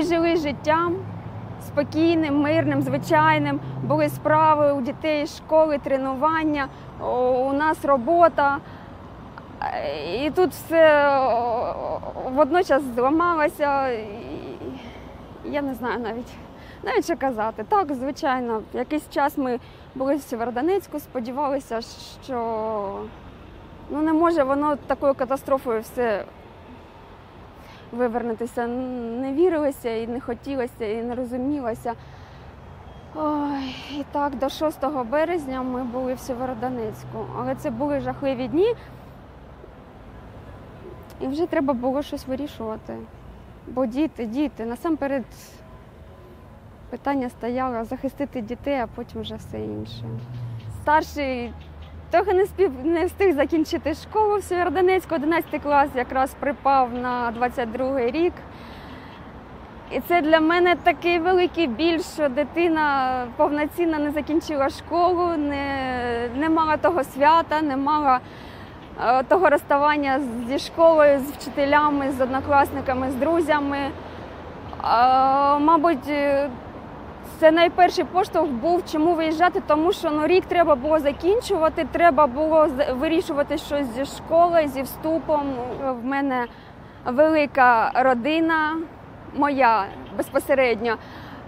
ми жили життям спокійним, мирним, звичайним. Були справи у дітей, школи, тренування, у нас робота. І тут все водночас зламалося. Я не знаю навіть, навіть що казати. Так, звичайно, якийсь час ми були в Сєвєродонецьку, сподівалися, що ну, не може воно такою катастрофою все вивернутися. Не вірилося і не хотілося, і не розумілося. Ой, і так, до 6 березня ми були в Сєвєродонецьку. Але це були жахливі дні. І вже треба було щось вирішувати. Бо діти, діти, насамперед питання стояло захистити дітей, а потім вже все інше. Старший трохи не, спів, не встиг закінчити школу в Сєвєродонецьку, 11 клас якраз припав на 22 рік. І це для мене такий великий біль, що дитина повноцінно не закінчила школу, не, не мала того свята, не мала е, того розставання зі школою, з вчителями, з однокласниками, з друзями. Е, Мабуть, це найперший поштовх був, чому виїжджати, тому що ну, рік треба було закінчувати, треба було вирішувати щось зі школою, зі вступом. В мене велика родина, моя безпосередньо.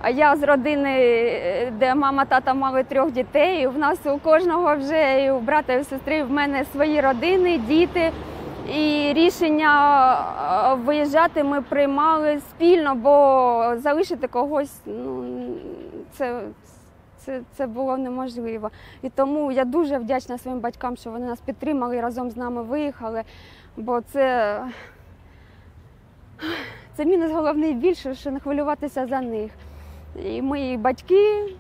А я з родини, де мама, тата мали трьох дітей. В нас у кожного вже і у брата і у сестри в мене свої родини, діти. І рішення е, виїжджати ми приймали спільно, бо залишити когось ну, це, це, це було неможливо. І тому я дуже вдячна своїм батькам, що вони нас підтримали і разом з нами виїхали. Бо це, це мінус головний більше, що не хвилюватися за них. І мої батьки,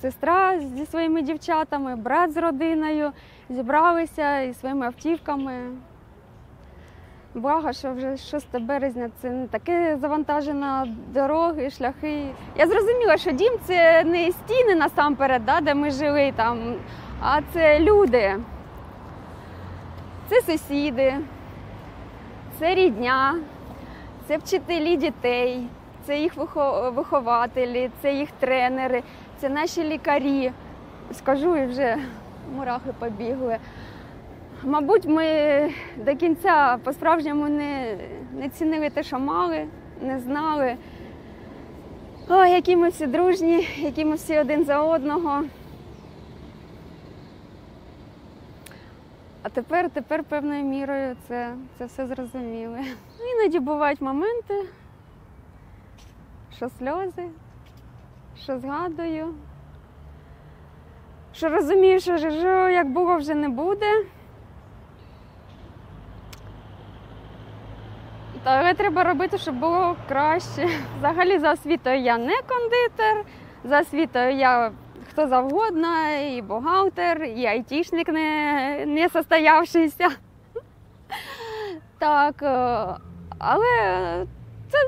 сестра зі своїми дівчатами, брат з родиною зібралися і своїми автівками. Благо, що вже 6 березня це не таке завантажена дороги, шляхи. Я зрозуміла, що дім це не стіни насамперед, да, де ми жили там, а це люди, це сусіди, це рідня, це вчителі дітей, це їх вихователі, це їх тренери, це наші лікарі. Скажу і вже мурахи побігли. Мабуть, ми до кінця по-справжньому не, не цінили те, що мали, не знали. Ой, які ми всі дружні, які ми всі один за одного. А тепер, тепер певною мірою це, це все зрозуміли. Ну, Іноді бувають моменти, що сльози, що згадую, що розумію, що як було, вже не буде. Але треба робити, щоб було краще. Взагалі за освітою я не кондитер, за освітою я хто завгодно, і бухгалтер, і айтішник не, не состоявшийся. Так, е, але це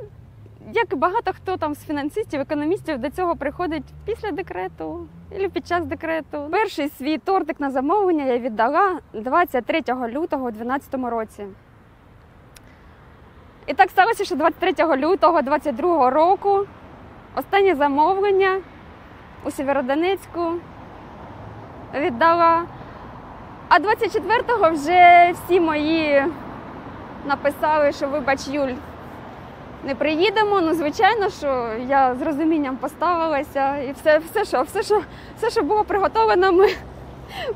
як багато хто там з фінансистів, економістів до цього приходить після декрету або під час декрету. Перший свій тортик на замовлення я віддала 23 лютого у 2012 році. І так сталося, що 23 лютого 22 року останнє замовлення у Сєвєродонецьку віддала. А 24-го вже всі мої написали, що вибач, Юль, не приїдемо. Ну, звичайно, що я з розумінням поставилася і все, все, що, все, що, все, що було приготовлено, ми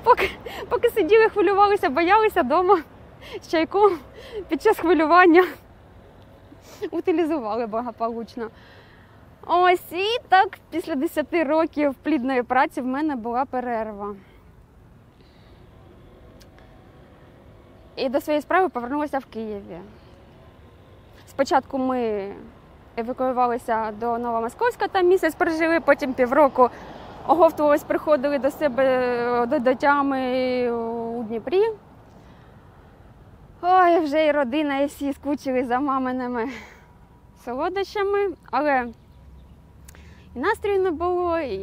поки, поки сиділи, хвилювалися, боялися вдома з чайком під час хвилювання утилізували благополучно. Ось і так, після 10 років плідної праці в мене була перерва. І до своєї справи повернулася в Києві. Спочатку ми евакуювалися до Новомосковська, там місяць прожили, потім півроку оговтувались, приходили до себе до, до тями у Дніпрі. Ой, вже і родина, і всі скучили за маминими солодощами, але і настрою не було, і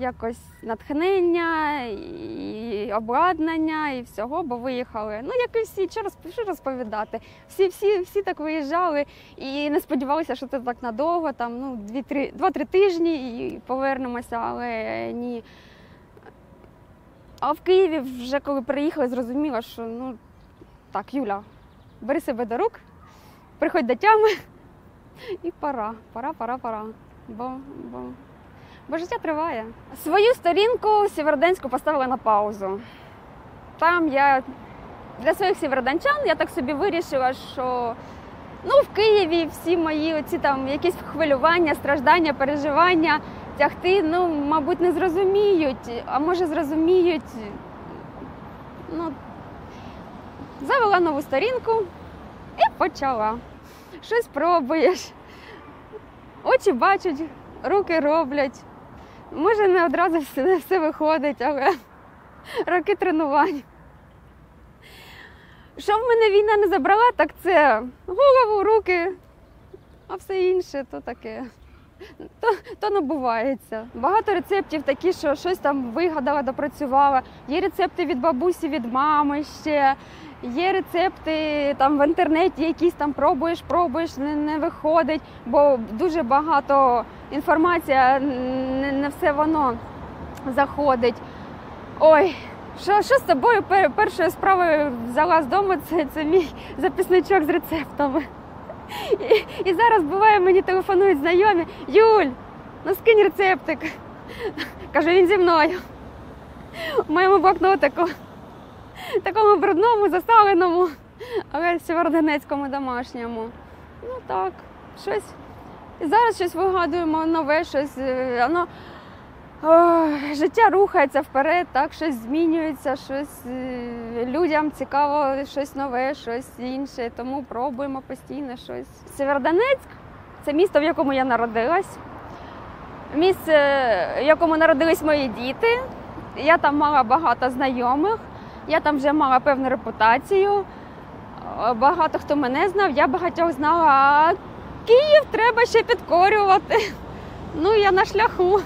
якось натхнення, і обладнання, і всього, бо виїхали. Ну, як і всі, що розповідати. Всі, всі, всі так виїжджали і не сподівалися, що це так надовго, там ну, дві-три, два-три тижні і повернемося, але ні. А в Києві вже коли приїхали, зрозуміла, що ну так, Юля, бери себе до рук, приходь до тями і пора, пора, пора, пора. Бо, бо, бо життя триває. Свою сторінку сєвєроденську поставила на паузу. Там я для своїх сєвєродончан я так собі вирішила, що ну, в Києві всі мої оці там якісь хвилювання, страждання, переживання тягти, ну, мабуть, не зрозуміють, а може зрозуміють. Ну, завела нову сторінку і почала. Щось пробуєш. Очі бачать, руки роблять. Може, не одразу все, все виходить, але роки тренувань. Що в мене війна не забрала, так це голову, руки, а все інше то таке. То, то набувається. Багато рецептів такі, що щось там вигадала, допрацювала. Є рецепти від бабусі, від мами ще. Є рецепти там в інтернеті, якісь там пробуєш, пробуєш, не, не виходить, бо дуже багато інформація, не, не все воно заходить. Ой, що, що з тобою першою справою взяла з дому, це, це мій записничок з рецептами. І, і зараз буває, мені телефонують знайомі. Юль, ну скинь рецептик. Кажу, він зі мною. У моєму блокнотику. Такому брудному, засаленому, але сєвєродонецькому домашньому. Ну так, щось. І зараз щось вигадуємо нове, щось. е, Воно, життя рухається вперед, так, щось змінюється, щось е, людям цікаво, щось нове, щось інше. Тому пробуємо постійно щось. Сєвєродонецьк це місто, в якому я народилась, місце, в якому народились мої діти. Я там мала багато знайомих, я там вже мала певну репутацію. Багато хто мене знав, я багатьох знала, а Київ треба ще підкорювати. Ну, я на шляху.